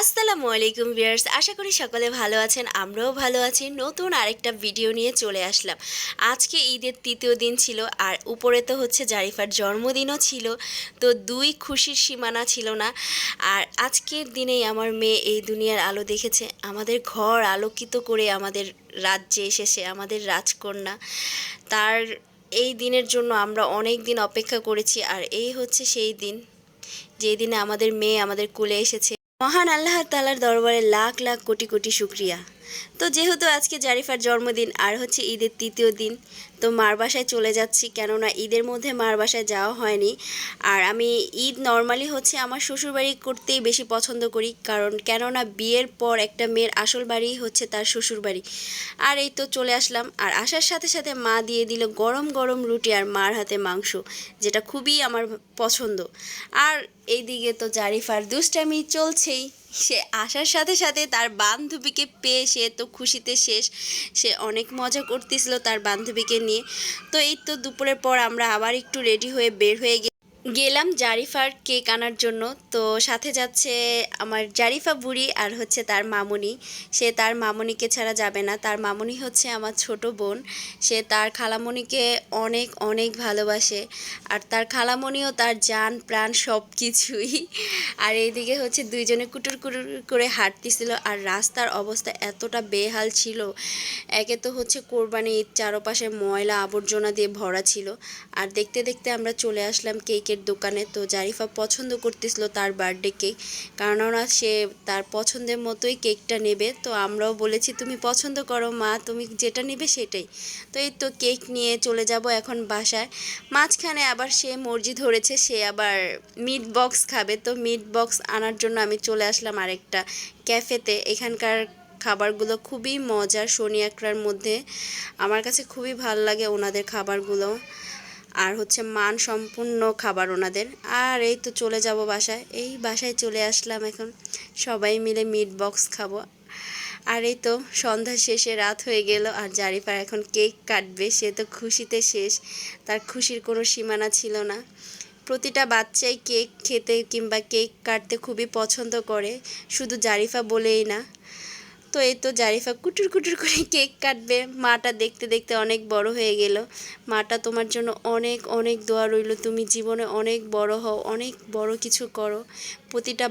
আসসালামু আলাইকুম ভিউয়ার্স, আশা করি সকলে ভালো আছেন, আমরাও ভালো আছি। নতুন আরেকটা ভিডিও নিয়ে চলে আসলাম। আজকে ঈদের তৃতীয় দিন ছিল, আর উপরে তো হচ্ছে জারিফার জন্মদিনও ছিল, তো দুই খুশির সীমানা ছিল না। আর আজকের দিনেই আমার মেয়ে এই দুনিয়ার আলো দেখেছে, আমাদের ঘর আলোকিত করে আমাদের রাজ্যে এসেছে, আমাদের রাজকন্যা। তার এই দিনের জন্য আমরা অনেক দিন অপেক্ষা করেছি, আর এই হচ্ছে সেই দিন যেই দিনে আমাদের মেয়ে আমাদের কুলে এসেছে। মহান আল্লাহ তালার দরবারে লাখ লাখ কোটি কোটি শুক্রিয়া। তো যেহেতু আজকে জারিফার জন্মদিন আর হচ্ছে ঈদের তৃতীয় দিন, তো মার বাসায় চলে যাচ্ছি। কেননা ঈদের মধ্যে মার বাসায় যাওয়া হয়নি। আর আমি ঈদ নর্মালি হচ্ছে আমার শ্বশুরবাড়ি করতেই বেশি পছন্দ করি। কারণ কেননা বিয়ের পর একটা মেয়ের আসল বাড়ি হচ্ছে তার শ্বশুরবাড়ি। আর এই তো চলে আসলাম। আর আসার সাথে সাথে মা দিয়ে দিল গরম গরম রুটি আর মার হাতে মাংস, যেটা খুবই আমার পছন্দ। আর এইদিকে তো জারিফার দুষ্টামি চলছেই। সে আসার সাথে সাথে তার বান্ধবীকে পেয়ে সে তো খুশিতে শেষ। সে অনেক মজা করতেছিল তার বান্ধবীকে নিয়ে। তো এই তো দুপুরের পর আমরা আবার একটু রেডি হয়ে বের হয়ে গেলাম জারিফার কেক আনার জন্য। তো সাথে যাচ্ছে আমার জারিফা বুড়ি আর হচ্ছে তার মামুনি। সে তার মামনিকে ছাড়া যাবে না। তার মামনি হচ্ছে আমার ছোট বোন। সে তার খালামণিকে অনেক অনেক ভালোবাসে। আর তার খালামণিও তার যান প্রাণ সব কিছুই। আর এইদিকে হচ্ছে দুইজনে কুটুর কুটুর করে হাঁটতেছিল। আর রাস্তার অবস্থা এতটা বেহাল ছিল। একে তো হচ্ছে কোরবানি চারপাশে ময়লা আবর্জনা দিয়ে ভরা ছিল। আর দেখতে দেখতে আমরা চলে আসলাম কেকের দোকানে। তো জারিফা পছন্দ করতেছিল তার বার্থডে কেক কেননা সে তার পছন্দের মতোই কেকটা নেবে। তো আমরাও বলেছি, তুমি পছন্দ করো মা, তুমি যেটা নেবে সেটাই। তো এই তো কেক নিয়ে চলে যাব এখন বাসায়। মাঝখানে আবার সে মর্জি ধরেছে, সে আবার মিট বক্স খাবে। তো মিট বক্স আনার জন্য আমি চলে আসলাম আরেকটা ক্যাফেতে। এখানকার খাবারগুলো খুবই মজার শনি মধ্যে। আমার কাছে খুবই ভালো লাগে ওনাদের খাবারগুলো। আর হচ্ছে মান সম্পূর্ণ খাবার ওনাদের। আর এই তো চলে যাব বাসায়। এই বাসায় চলে আসলাম এখন। সবাই মিলে মিট বক্স খাব। আর এই তো সন্ধ্যা শেষে রাত হয়ে গেল। আর জারিফার এখন কেক কাটবে। সে তো খুশিতে শেষ। তার খুশির কোনো সীমানা ছিল না। প্রতিটা বাচ্চাই কেক খেতে কিংবা কেক কাটতে খুবই পছন্দ করে। শুধু জারিফা বলেই না। তো এই তো জারিফা কুটুর কুটুর করে কেক কাটবে। মাটা দেখতে দেখতে অনেক বড় হয়ে গেল। মাটা, তোমার জন্য অনেক অনেক দোয়া রইল। তুমি জীবনে অনেক বড় হও, অনেক বড় কিছু করো। প্রতিটা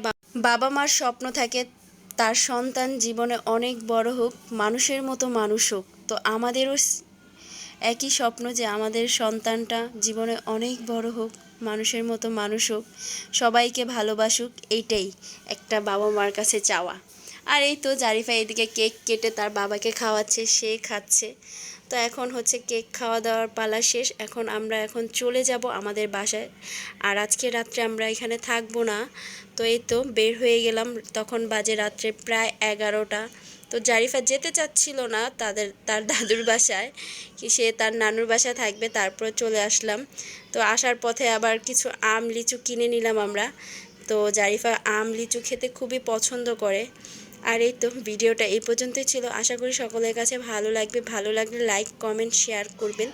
বাবা মার স্বপ্ন থাকে, তার সন্তান জীবনে অনেক বড় হোক, মানুষের মতো মানুষ হোক। তো আমাদেরও একই স্বপ্ন যে আমাদের সন্তানটা জীবনে অনেক বড় হোক, মানুষের মতো মানুষ হোক, সবাইকে ভালোবাসুক, এইটাই একটা বাবা মার কাছে চাওয়া। আর এই তো জারিফা এদিকে কেক কেটে তার বাবাকে খাওয়াচ্ছে, সে খাচ্ছে। তো এখন হচ্ছে কেক খাওয়া দাওয়ার পালা শেষ। এখন আমরা এখন চলে যাব আমাদের বাসায়। আর আজকে রাত্রে আমরা এখানে থাকব না। তো এই তো বের হয়ে গেলাম। তখন বাজে রাত্রে প্রায় এগারোটা। তো জারিফা যেতে চাচ্ছিল না তাদের, তার দাদুর বাসায়, কি সে তার নানুর বাসায় থাকবে, তারপর চলে আসলাম। তো আসার পথে আবার কিছু আম, লিচু কিনে নিলাম আমরা। তো জারিফা আম, লিচু খেতে খুবই পছন্দ করে। আর এই তো ভিডিওটা এই পর্যন্তই ছিল। আশা করি সকলের কাছে ভালো লাগবে। ভালো লাগলে লাইক কমেন্ট শেয়ার করবেন।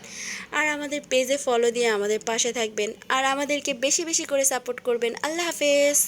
আর আমাদের পেজে ফলো দিয়ে আমাদের পাশে থাকবেন। আর আমাদেরকে বেশি বেশি করে সাপোর্ট করবেন। আল্লাহ হাফেজ।